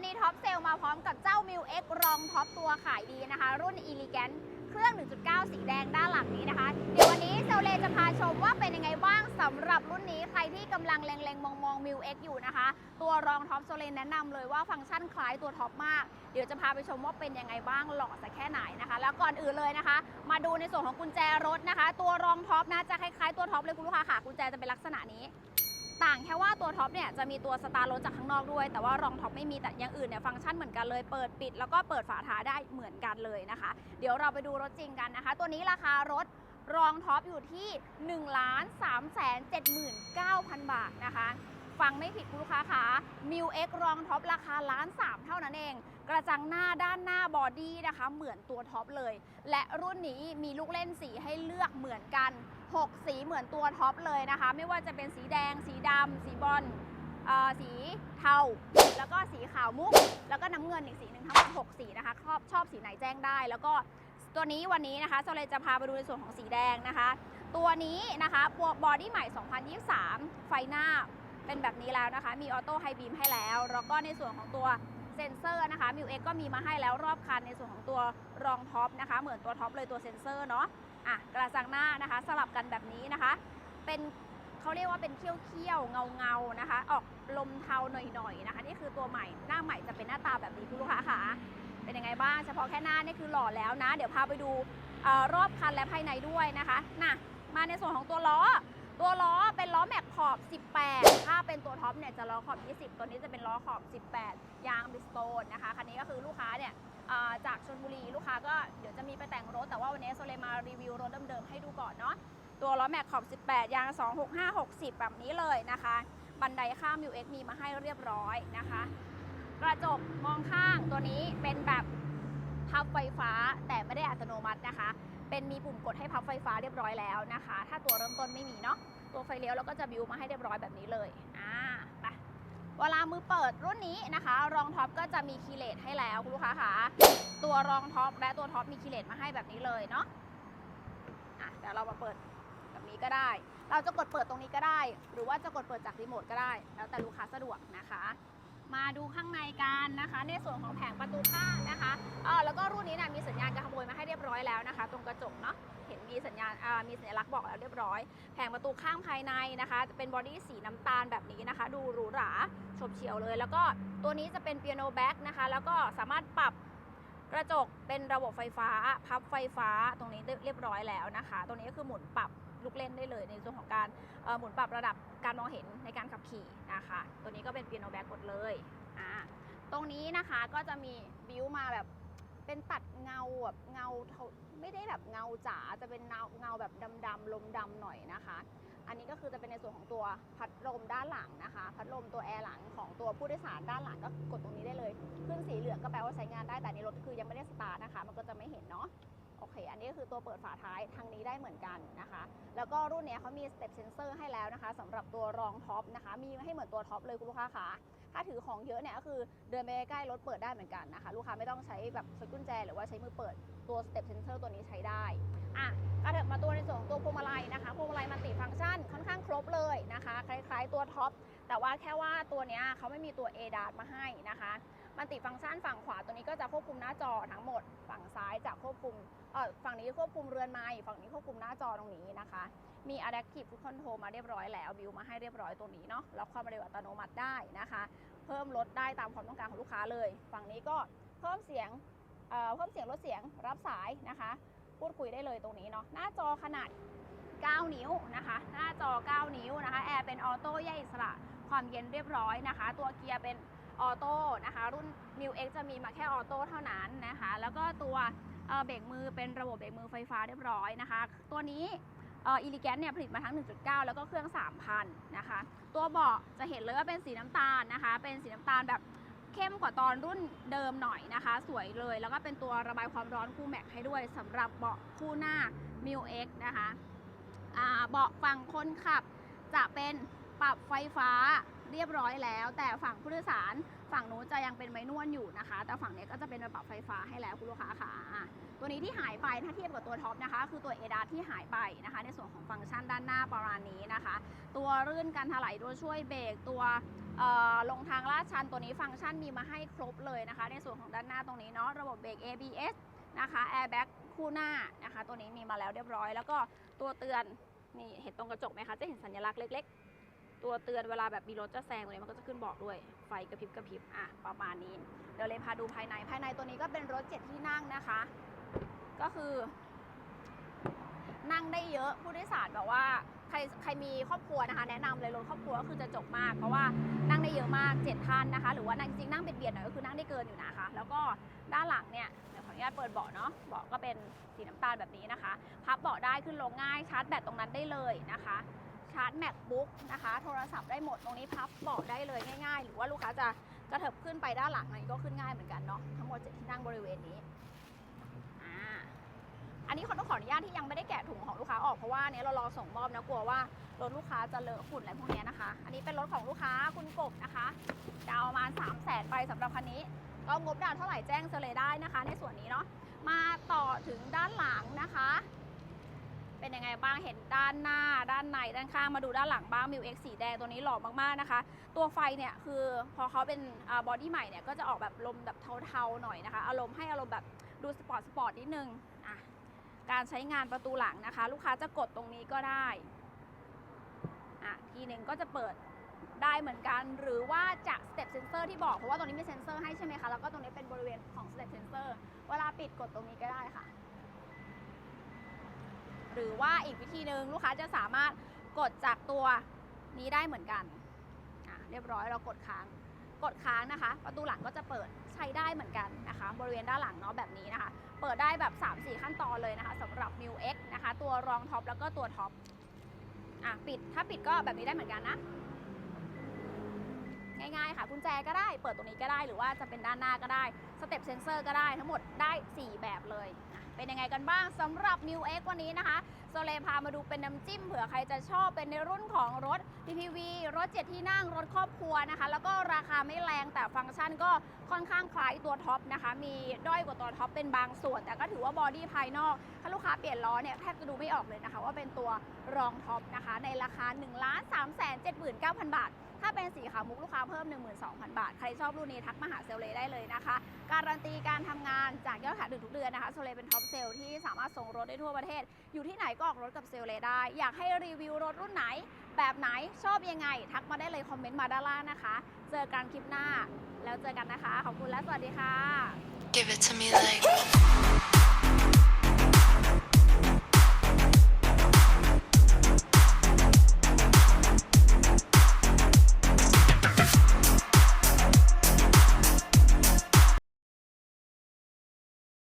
วันนี้ท็อปเซลมาพร้อมกับเจ้า m ิ X รองท็อปตัวขายดีนะคะ รุ่น e l e g a n t เครื่อง 1.9 สีแดงด้านหลังนี้นะคะ เดี๋ยววันนี้เซลเลจะพาชมว่าเป็นยังไงบ้างสำหรับรุ่นนี้ใครที่กำลังเล็งๆ มองมอง m ิ X อยู่นะคะ ตัวรองท็อปโซเลแนะนำเลยว่าฟังก์ชันคล้ายตัวท็อปมาก เดี๋ยวจะพาไปชมว่าเป็นยังไงบ้างหล่อสักแค่ไหนนะคะ แล้วก่อนอื่นเลยนะคะ มาดูในส่วนของกุญแจรถนะคะ ตัวรองท็อปนะจะคล้ายๆตัวท็อปเลยคุณลูกค้าค่ะกุญแจจะเป็นลักษณะนี้ ต่างแค่ว่าตัวท็อปเนี่ยจะมีตัวสตาร์ทรถจากข้างนอกด้วย แต่ว่ารองท็อปไม่มีแต่อย่างอื่นเนี่ยฟังก์ชันเหมือนกันเลยเปิดปิด แล้วก็เปิดฝาท้ายได้เหมือนกันเลยนะคะ เดี๋ยวเราไปดูรถจริงกันนะคะ ตัวนี้ราคารถรองท็อปอยู่ที่1นึ่งล้านสามแสนเจ็ดหมื่นเก้าพันบาทนะคะ ฟังไม่ผิดคุณลูกค้าค่ะมิวเอ็กรองท็อปราคาล้านสามเท่านั้นเอง กระจังหน้าด้านหน้า ดี้นะคะเหมือนตัวท็อปเลย และรุ่นนี้มีลูกเล่นสีให้เลือกเหมือนกัน 6 สีเหมือนตัวท็อปเลยนะคะ ไม่ว่าจะเป็นสีแดง สีดำสีบอลสีเทา แล้วก็สีขาวมุก แล้วก็น้ำเงินอีกสีหนึ่งทั้งหมด6สีนะคะชอบชอบสีไหนแจ้งได้ แล้วก็ตัวนี้วันนี้นะคะโซเลจะพาไปดูในส่วนของสีแดงนะคะ ตัวนี้นะคะบอดี้ใหม่ 2023 ไฟหน้า เป็นแบบนี้แล้วนะคะ มีออโต้ไฮบีมให้แล้ว แล้วก็ในส่วนของตัวเซนเซอร์นะคะมิวเอ็กก็มีมาให้แล้วรอบคันในส่วนของตัวรองท็อปนะคะ เหมือนตัวท็อปเลยตัวเซนเซอร์เนาะอะกระจังหน้านะคะสลับกันแบบนี้นะคะ เป็นเขาเรียกว่าเป็นเขี้ยวเขี้ยวเงาเงาๆนะคะ ออกลมเทาหน่อยๆนะคะ นี่คือตัวใหม่หน้าใหม่จะเป็นหน้าตาแบบนี้คุณลูกค้าค่ะเป็นยังไงบ้าง เฉพาะแค่หน้านี่คือหล่อแล้วนะ เดี๋ยวพาไปดูออรอบคันและภายในด้วยนะคะน่ะมาในส่วนของตัวล้อ ตัวล้อเป็นล้อแม็กขอบ 18 ถ้าเป็นตัวท็อปเนี่ยจะล้อขอบ 20 ตัวนี้จะเป็นล้อขอบ 18 ยางบิสโตนนะคะ คันนี้ก็คือลูกค้าเนี่ยจากชนบุรีลูกค้าก็เดี๋ยวจะมีไปแต่งรถ แต่ว่าวันนี้โซเลมารีวิวรถเดิมๆให้ดูก่อนเนาะ ตัวล้อแม็กขอบ 18 ยาง 265 60 แบบนี้เลยนะคะ บันไดข้าม UX มีมาให้เรียบร้อยนะคะ กระจกมองข้างตัวนี้เป็นแบบพับไฟฟ้าแต่ไม่ได้อัตโนมัตินะคะ เป็นมีปุ่มกดให้พับไฟฟ้าเรียบร้อยแล้วนะคะ ถ้าตัวเริ่มต้นไม่มีเนาะตัวไฟเลี้ยวเราก็จะบิวมาให้เรียบร้อยแบบนี้เลยอ่าไปเวลามือเปิดรุ่นนี้นะคะ รองท็อปก็จะมีคีเลสให้แล้วคุณลูกค้าค่ะตัวรองท็อปและตัวท็อปมีคีเลสมาให้แบบนี้เลยเนาะอะเดี๋ยวเรามาเปิดแบบนี้ก็ได้ เราจะกดเปิดตรงนี้ก็ได้ หรือว่าจะกดเปิดจากรีโมทก็ได้ แล้วแต่ลูกค้าสะดวกนะคะ มาดูข้างในกันนะคะ ในส่วนของแผงประตูข้างนะคะเออแล้วก็รุ่นนี้นะมีสัญญาณการขโมยมาให้เรียบร้อยแล้วนะคะ ตรงกระจกเนาะเห็นมีสัญญาณมีสัญลักษณ์บอกแล้วเรียบร้อย แผงประตูข้างภายในนะคะจะเป็นบอดี้สีน้ำตาลแบบนี้นะคะ ดูหรูหราชมเฉียวเลย แล้วก็ตัวนี้จะเป็นเปียโนแบ็กนะคะ แล้วก็สามารถปรับกระจกเป็นระบบไฟฟ้า พับไฟฟ้าตรงนี้เรียบร้อยแล้วนะคะตัวนี้ก็คือหมุนปรับ ลูกเล่นได้เลยในส่วนของการหมุนปรับระดับการมองเห็นในการขับขี่นะคะ ตัวนี้ก็เป็นเปียโนแบ็กหมดเลยอ่าตรงนี้นะคะก็จะมีบิวมาแบบเป็นตัดเงาแบบเงาไม่ได้แบบเงาจ๋าจะเป็นเงาเงาแบบดำๆลมดำหน่อยนะคะ อันนี้ก็คือจะเป็นในส่วนของตัวพัดลมด้านหลังนะคะ พัดลมตัวแอร์หลังของตัวผู้โดยสารด้านหลังก็กดตรงนี้ได้เลย ขึ้นสีเหลืองก็แปลว่าใช้งานได้แต่ในรถคือยังไม่ได้สตาร์ทนะคะ มันก็จะไม่เห็นเนาะ โอเค อันนี้ก็คือตัวเปิดฝาท้ายทางนี้ได้เหมือนกันนะคะ แล้วก็รุ่นเนี้ยเขามีสเต็ปเซนเซอร์ให้แล้วนะคะสำหรับตัวรองท็อปนะคะ มีให้เหมือนตัวท็อปเลยคุณลูกค้าคะถ้าถือของเยอะเนี่ยก็คือเดินไปใกล้ๆรถเปิดได้เหมือนกันนะคะ ลูกค้าไม่ต้องใช้แบบใช้กุญแจ หรือว่าใช้มือเปิดตัวสเต็ปเซนเซอร์ตัวนี้ใช้ได้อะกระเถิบมาตัวในส่วนของตัวพวงมาลัยนะคะพวงมาลัยมันติฟังก์ชันค่อนข้างครบเลยนะคะ คล้ายๆตัวท็อปแต่ว่าแค่ว่าตัวเนี้ยเขาไม่มีตัว A d a s มาให้นะคะ มันติฟังก์ชันฝั่งขวาตัวนี้ก็จะควบคุมหน้าจอทั้งหมด ฝั่งซ้ายจะควบคุมเออฝั่งนี้ควบคุมเรือนไม้ฝั่งนี้ควบคุมหน้าจอตรงนี้นะคะ มี Adaptive Cruise Control มาเรียบร้อยแล้วบิวมาให้เรียบร้อยตัวนี้เนาะล็อกความเร็วอัตโนมัติได้นะคะ เพิ่มลดได้ตามความต้องการของลูกค้าเลย ฝั่งนี้ก็เพิ่มเสียงเเพิ่มเสียงลดเสียงรับสายนะคะ พูดคุยได้เลยตรงนี้เนาะหน้าจอขนาด 9 นิ้วนะคะ หน้าจอ 9 นิ้วนะคะแอร์เป็นออโต้แยกอิสระความเย็นเรียบร้อยนะคะ ตัวเกียร์เป็น ออโต้นะคะ รุ่น New X จะมีมาแค่ออโต้เท่านั้นนะคะ แล้วก็ตัวเบรกมือเป็นระบบเบรกมือไฟฟ้าเรียบร้อยนะคะ ตัวนี้อ่ออีลิแกนเนี่ยผลิตมาทั้ง 1.9 แล้วก็เครื่อง 3,000 นะคะ ตัวเบาะจะเห็นเลยว่าเป็นสีน้ำตาลนะคะ เป็นสีน้ำตาลแบบเข้มกว่าตอนรุ่นเดิมหน่อยนะคะ สวยเลย แล้วก็เป็นตัวระบายความร้อนคู่แม็กให้ด้วยสำหรับเบาะคู่หน้า m i u X นะคะเบาะฝั่งคนขับจะเป็นปรับไฟฟ้าเรียบร้อยแล้ว แต่ฝั่งผู้โดยสาร ฝั่งนู้นจะยังเป็นไม้นวลอยู่นะคะ แต่ฝั่งนี้ก็จะเป็นระบบไฟฟ้าให้แล้วคุณลูกค้าค่ะตัวนี้ที่หายไปถ้าเทียบกับตัวท็อปนะคะ คือตัวเอดาที่หายไปนะคะ ในส่วนของฟังก์ชันด้านหน้าประมาณนี้นะคะ ตัวรื่นการถลายตัวช่วยเบรกตัวลงทางลาดชันตัวนี้ฟังก์ชันมีมาให้ครบเลยนะคะ ในส่วนของด้านหน้าตรงนี้เนาะระบบเบรก ABS นะคะแอร์แบ็กคู่หน้านะคะ ตัวนี้มีมาแล้วเรียบร้อย แล้วก็ตัวเตือนนี่เห็นตรงกระจกไหมคะจะเห็นสัญลักษณ์เล็กๆ ตัวเตือนเวลาแบบมีรถจะแซงตัวนี้มันก็จะขึ้นบอกด้วย ไฟกระพริบกระพริบอะประมาณนี้ เดี๋ยวเลยพาดูภายในภายในตัวนี้ก็เป็นรถเจ็ดที่นั่งนะคะ ก็คือ นั่งได้เยอะผู้โดยสารแบบว่าใครใครมีครอบครัวนะคะ แนะนำเลยรถครอบครัวก็คือจะจบมากเพราะว่านั่งได้เยอะมากเจ็ดท่านนะคะ หรือว่านั่งจริงๆนั่งเบียดๆหน่อยก็คือนั่งได้เกินอยู่นะคะ แล้วก็ด้านหลังเนี่ยเดี๋ยวขออนุญาตเปิดเบาะเนาะเบาะก็เป็นสีน้ำตาลแบบนี้นะคะ พับเบาะได้ขึ้นลงง่ายชาร์จแบตตรงนั้นได้เลยนะคะาร์จ macbook นะคะ โทรศัพท์ได้หมดตรงนี้พับเบาะได้เลยง่ายๆ หรือว่าลูกค้าจะกระเถิบขึ้นไปด้านหลังอันนี้ก็ขึ้นง่ายเหมือนกันเนาะทั้งหมดเจ็ดที่นั่งบริเวณนี้อ่าอันนี้ขอต้องขออนุญาตที่ยังไม่ได้แกะถุงของลูกค้าออกเพราะว่าอันนี้เรารอส่งมอบนะกลัวว่ารถลูกค้าจะเลอะฝุ่นอะไรพวกนี้นะคะ อันนี้เป็นรถของลูกค้าคุณกบนะคะดาวน์ประมาณ3 0 0แสนไปสำหรับคันนี้ ก็งบดาวเท่าไหร่แจ้งเซเลได้นะคะ ในส่วนนี้เนาะมาต่อถึงด้านหลังนะคะ เป็นยังไงบ้างเห็นด้านหน้า ด้านในด้านข้างมาดูด้านหลังบ้างมิวเอ็กสีแดงตัวนี้หล่อมากๆนะคะ ตัวไฟเนี่ยคือพอเขาเป็นบอดี้ใหม่เนี่ยก็จะออกแบบลมแบบเทาๆหน่อยนะคะ อารมณ์ให้อารมณ์แบบดูสปอร์ตสปอร์ตนิดนึงอะการใช้งานประตูหลังนะคะ ลูกค้าจะกดตรงนี้ก็ได้อะทีหนึ่งก็จะเปิดได้เหมือนกันหรือว่าจะสเต็ปเซนเซอร์ที่บอกเพราะว่าตรงนี้มีเซนเซอร์ให้ใช่ไหมคะแล้วก็ตรงนี้เป็นบริเวณของสเต็ปเซนเซอร์เวลาปิดกดตรงนี้ก็ได้ค่ะ หรือว่าอีกวิธีหนึ่งลูกค้าจะสามารถกดจากตัวนี้ได้เหมือนกันเรียบร้อยเรากดค้าง กดค้างนะคะ ประตูหลังก็จะเปิดใช้ได้เหมือนกันนะคะ บริเวณด้านหลังเนาะแบบนี้นะคะ เปิดได้แบบ 3-4 ขั้นตอนเลยนะคะสำหรับ New X นะคะ ตัวรองท็อปแล้วก็ตัวท็อปอะปิดถ้าปิดก็แบบนี้ได้เหมือนกันนะ ง่ายๆค่ะกุญแจก็ได้เปิดตรงนี้ก็ได้หรือว่าจะเป็นด้านหน้าก็ได้สเต็ปเซนเซอร์ก็ได้ทั้งหมดได้ 4 แบบเลยอะ เป็นยังไงกันบ้างสำหรับ New X วันนี้นะคะโซเลพามาดูเป็นน้ำจิ้มเผื่อใครจะชอบเป็นในรุ่นของรถ PPV รถ 7 ที่นั่งรถครอบครัวนะคะ แล้วก็ราคาไม่แรงแต่ฟังก์ชันก็ค่อนข้างคล้ายตัวท็อปนะคะ มีด้อยกว่าตัวท็อปเป็นบางส่วน แต่ก็ถือว่าบอดี้ภายนอก ถ้าลูกค้าเปลี่ยนล้อเนี่ยแทบจะดูไม่ออกเลยนะคะ ว่าเป็นตัวรองท็อปนะคะ ในราคา 1 3 7 9 0 0 0 บาท ถ้าเป็นสีขาวมุกลูกค้าเพิ่ม 12,000 บาท ใครชอบรุ่นนี้ทักมาหาเซลเลได้เลยนะคะ การันตีการทำงานจากยอดขายถึงทุกเดือนนะคะเซลเลเป็นท็อปเซลที่สามารถส่งรถได้ทั่วประเทศ อยู่ที่ไหนก็ออกรถกับเซลเลได้ อยากให้รีวิวรถรุ่นไหน แบบไหนชอบยังไง ทักมาได้เลยคอมเมนต์มาด้านล่างนะคะ เจอกันคลิปหน้า แล้วเจอกันนะคะขอบคุณและสวัสดีค่ะ Give it to me like